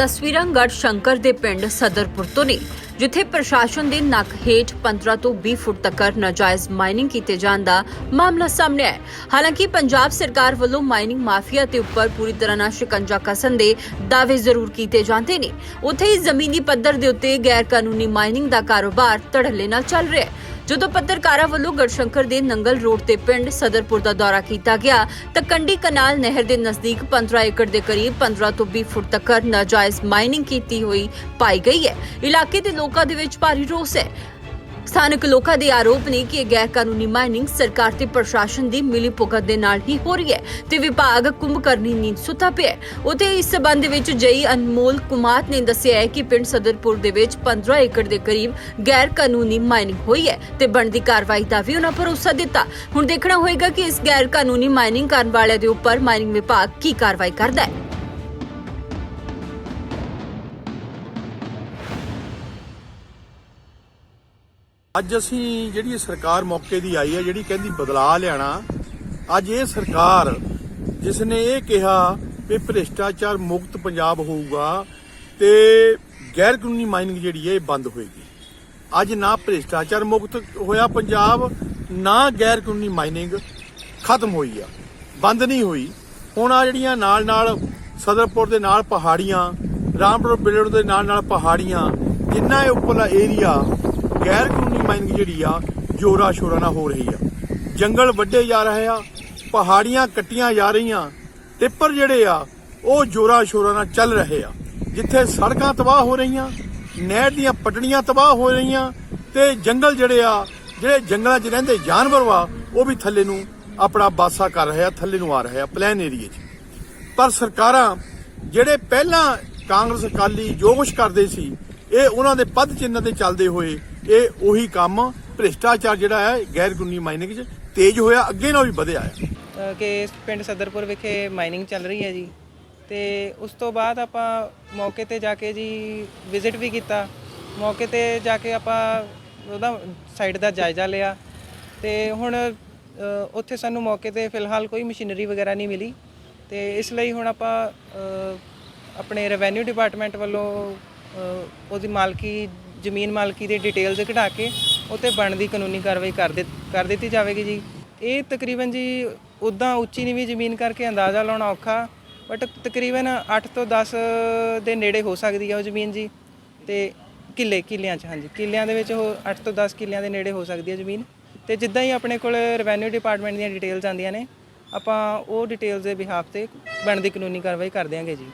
ਤਸਵੀਰਾਂ ਗੜ ਸ਼ੰਕਰ ਦੇ ਪਿੰਡ ਸਦਰਪੁਰ ਤੋਂ ਨੇ, ਜਿੱਥੇ ਪ੍ਰਸ਼ਾਸਨ ਦੇ ਨੱਕ ਹੇਠ 15 ਤੋਂ 20 ਫੁੱਟ ਤੱਕ ਨਾਜਾਇਜ਼ ਮਾਈਨਿੰਗ ਕੀਤੇ ਜਾਣ ਦਾ ਮਾਮਲਾ ਸਾਹਮਣੇ ਆਇਆ ਹੈ। ਹਾਲਾਂਕਿ ਪੰਜਾਬ ਸਰਕਾਰ ਵੱਲੋਂ ਮਾਈਨਿੰਗ ਮਾਫੀਆ ਤੇ ਉੱਪਰ ਪੂਰੀ ਤਰ੍ਹਾਂ ਨਾਲ ਸ਼ਿਕੰਜਾ ਕਸਣ ਦੇ ਦਾਅਵੇ ਜ਼ਰੂਰ ਕੀਤੇ ਜਾਂਦੇ ਨੇ ਉੱਥੇ ਹੀ ਜ਼ਮੀਨੀ ਪੱਧਰ ਦੇ ਉੱਤੇ ਗੈਰ ਕਾਨੂੰਨੀ ਮਾਈਨਿੰਗ ਦਾ ਕਾਰੋਬਾਰ ਧੜੱਲੇ ਨਾਲ ਚੱਲ ਰਿਹਾ ਹੈ ਜਦੋਂ ਪੱਤਰਕਾਰਾਂ ਵੱਲੋਂ ਗੜਸ਼ੰਕਰ ਦੇ ਨੰਗਲ ਰੋਡ ਤੇ ਪਿੰਡ ਸਦਰਪੁਰ ਦਾ ਦੌਰਾ ਕੀਤਾ ਗਿਆ, ਤਾਂ ਕੰਡੀ ਕਨਾਲ ਨਹਿਰ ਦੇ ਨਜ਼ਦੀਕ 15 ਏਕੜ ਦੇ ਕਰੀਬ 15 ਤੋਂ 20 ਫੁੱਟ ਤੱਕ ਨਾਜਾਇਜ਼ ਮਾਈਨਿੰਗ ਕੀਤੀ ਹੋਈ ਪਾਈ ਗਈ ਹੈ। ਇਲਾਕੇ ਦੇ ਲੋਕਾਂ ਦੇ ਵਿੱਚ ਭਾਰੀ ਰੋਸ ਹੈ। ਸਥਾਨਕ ਲੋਕਾਂ ਦੇ ਆਰੋਪ ਨੇ ਕਿ ਇਹ ਗੈਰ ਕਾਨੂੰਨੀ ਮਾਈਨਿੰਗ ਸਰਕਾਰ ਤੇ ਪ੍ਰਸ਼ਾਸਨ ਦੀ ਮਿਲੀ ਭੁਗਤ ਦੇ ਨਾਲ ਹੀ ਹੋ ਰਹੀ ਹੈ ਤੇ ਵਿਭਾਗ ਕੁੰਭਕਰਨੀ ਨੀਂਦ ਸੁੱਤਾ ਪਿਆ ਹੈ। ਉਤੇ ਇਸ ਸਬੰਧ ਵਿੱਚ ਜਈ ਅਨਮੋਲ ਕੁਮਾਰ ਨੇ ਦੱਸਿਆ ਹੈ ਕਿ ਪਿੰਡ ਸਦਰਪੁਰ ਦੇ ਵਿੱਚ 15 ਏਕੜ ਦੇ ਕਰੀਬ ਗੈਰ ਕਾਨੂੰਨੀ ਮਾਈਨਿੰਗ ਹੋਈ ਹੈ ਤੇ ਬਣਦੀ ਕਾਰਵਾਈ ਦਾ ਵੀ ਉਹਨਾਂ ਭਰੋਸਾ ਦਿੱਤਾ। ਹੁਣ ਦੇਖਣਾ ਹੋਏਗਾ ਕਿ ਇਸ ਗੈਰ ਕਾਨੂੰਨੀ ਮਾਈਨਿੰਗ ਕਰਨ ਵਾਲਿਆਂ ਦੇ ਉੱਪਰ ਮਾਈਨਿੰਗ ਵਿਭਾਗ ਕੀ ਕਾਰਵਾਈ ਕਰਦਾ ਹੈ। ਅੱਜ ਅਸੀਂ ਜਿਹੜੀ ਸਰਕਾਰ ਮੌਕੇ ਦੀ ਆਈ ਹੈ, ਜਿਹੜੀ ਕਹਿੰਦੀ ਬਦਲਾਅ ਲਿਆਣਾ ਅੱਜ ਇਹ ਸਰਕਾਰ ਜਿਸ ਨੇ ਇਹ ਕਿਹਾ ਵੀ ਭ੍ਰਿਸ਼ਟਾਚਾਰ ਮੁਕਤ ਪੰਜਾਬ ਹੋਊਗਾ ਤੇ ਗੈਰ ਕਾਨੂੰਨੀ ਮਾਈਨਿੰਗ ਜਿਹੜੀ ਹੈ, ਇਹ ਬੰਦ ਹੋਏਗੀ। ਅੱਜ ਨਾ ਭ੍ਰਿਸ਼ਟਾਚਾਰ ਮੁਕਤ ਹੋਇਆ ਪੰਜਾਬ, ਨਾ ਗੈਰ ਕਾਨੂੰਨੀ ਮਾਈਨਿੰਗ ਖਤਮ ਹੋਈ ਆ, ਬੰਦ ਨਹੀਂ ਹੋਈ। ਹੁਣ ਆ ਜਿਹੜੀਆਂ ਨਾਲ ਨਾਲ ਸਦਰਪੁਰ ਦੇ ਨਾਲ ਪਹਾੜੀਆਂ, ਰਾਮਪੁਰ ਬਿਲੜ ਦੇ ਨਾਲ ਨਾਲ ਪਹਾੜੀਆਂ, ਜਿੰਨਾ ਇਹ ਉੱਪਰਲਾ ਏਰੀਆ ਗੈਰ ਕਾਨੂੰਨੀ ਮਾਈਨਿੰਗ ਜਿਹੜੀ ਆ ਜੋਰਾ ਸ਼ੋਰਾ ਨਾਲ ਹੋ ਰਹੀ ਆ। ਜੰਗਲ ਵੱਡੇ ਜਾ ਰਹੇ ਆ, ਪਹਾੜੀਆਂ ਕੱਟੀਆਂ ਜਾ ਰਹੀਆਂ, ਟਿੱਪਰ ਜਿਹੜੇ ਆ, ਉਹ ਜੋਰਾ ਸ਼ੋਰਾ ਨਾਲ ਚੱਲ ਰਹੇ ਆ। ਜਿੱਥੇ ਸੜਕਾਂ ਤਬਾਹ ਹੋ ਰਹੀਆਂ, ਨਹਿਰ ਦੀਆਂ ਪਟੜੀਆਂ ਤਬਾਹ ਹੋ ਰਹੀਆਂ ਤੇ ਜੰਗਲ ਜਿਹੜੇ ਆ, ਜਿਹੜੇ ਜੰਗਲਾਂ 'ਚ ਰਹਿੰਦੇ ਜਾਨਵਰ ਵਾ, ਉਹ ਵੀ ਥੱਲੇ ਨੂੰ ਆਪਣਾ ਬਾਸਾ ਕਰ ਰਹੇ ਆ, ਥੱਲੇ ਨੂੰ ਆ ਰਹੇ ਆ, ਪਲੈਨ ਏਰੀਏ 'ਚ। ਪਰ ਸਰਕਾਰਾਂ ਜਿਹੜੇ ਪਹਿਲਾਂ ਕਾਂਗਰਸ ਅਕਾਲੀ ਜੋ ਕੁਛ ਕਰਦੇ ਸੀ, ਇਹ ਉਹਨਾਂ ਦੇ ਪਦ ਚਿੰਨ੍ਹ ਤੇ ਚੱਲਦੇ ਹੋਏ ਇਹ ਉਹੀ ਕੰਮ ਭ੍ਰਿਸ਼ਟਾਚਾਰ ਜਿਹੜਾ ਹੈ ਗੈਰ ਕਾਨੂੰਨੀ ਮਾਈਨਿੰਗ 'ਚ ਤੇਜ਼ ਹੋਇਆ, ਅੱਗੇ ਨਾਲ ਵੀ ਵਧਿਆ ਹੈ। ਕਿ ਪਿੰਡ ਸਦਰਪੁਰ ਵਿਖੇ ਮਾਈਨਿੰਗ ਚੱਲ ਰਹੀ ਹੈ ਜੀ। ਤੇ ਉਸ ਤੋਂ ਬਾਅਦ ਆਪਾਂ ਮੌਕੇ ਤੇ ਜਾ ਕੇ ਜੀ ਵਿਜ਼ਿਟ ਵੀ ਕੀਤਾ। ਮੌਕੇ ਤੇ ਜਾ ਕੇ ਆਪਾਂ ਉਹਦਾ ਸਾਈਡ ਦਾ ਜਾਇਜ਼ਾ ਲਿਆ। ਤੇ ਹੁਣ ਉੱਥੇ ਸਾਨੂੰ ਮੌਕੇ ਤੇ ਫਿਲਹਾਲ ਕੋਈ ਮਸ਼ੀਨਰੀ ਵਗੈਰਾ ਨਹੀਂ ਮਿਲੀ। ਤੇ ਇਸ ਲਈ ਹੁਣ ਆਪਾਂ ਆਪਣੇ ਰੈਵੈਨਿਊ ਡਿਪਾਰਟਮੈਂਟ ਵੱਲੋਂ ਉਹਦੀ ਮਾਲਕੀ ਜ਼ਮੀਨ ਮਾਲਕੀ ਦੇ ਡਿਟੇਲਸ ਕਢਾ ਕੇ ਉੱਤੇ ਬਣਦੀ ਕਾਨੂੰਨੀ ਕਾਰਵਾਈ ਕਰ ਦਿੱਤ- ਕਰ ਦਿੱਤੀ ਜਾਵੇਗੀ ਜੀ। ਇਹ ਤਕਰੀਬਨ ਜੀ ਉਦਾਂ ਉੱਚੀ ਨੀਵੀਂ ਜ਼ਮੀਨ ਕਰਕੇ ਅੰਦਾਜ਼ਾ ਲਾਉਣਾ ਔਖਾ ਬਟ ਤਕਰੀਬਨ 8 ਤੋਂ 10 ਦੇ ਨੇੜੇ ਹੋ ਸਕਦੀ ਹੈ ਉਹ ਜ਼ਮੀਨ ਜੀ। ਤੇ ਕਿੱਲੇ, ਕਿੱਲਿਆਂ 'ਚ, ਹਾਂਜੀ। ਕਿੱਲਿਆਂ ਦੇ ਵਿੱਚ ਉਹ 8 ਤੋਂ 10 ਕਿੱਲਿਆਂ ਦੇ ਨੇੜੇ ਹੋ ਸਕਦੀ ਹੈ ਜ਼ਮੀਨ। ਤੇ ਜਿੱਦਾਂ ਹੀ ਆਪਣੇ ਕੋਲ ਰੈਵਨਿਊ ਡਿਪਾਰਟਮੈਂਟ ਦੀਆਂ ਡਿਟੇਲਸ ਆਉਂਦੀਆਂ ਨੇ, ਆਪਾਂ ਉਹ ਡਿਟੇਲਸ ਦੇ ਬਿਹਾਫ ਤੇ ਬਣਦੀ ਕਾਨੂੰਨੀ ਕਾਰਵਾਈ ਕਰ ਦਿਆਂਗੇ ਜੀ।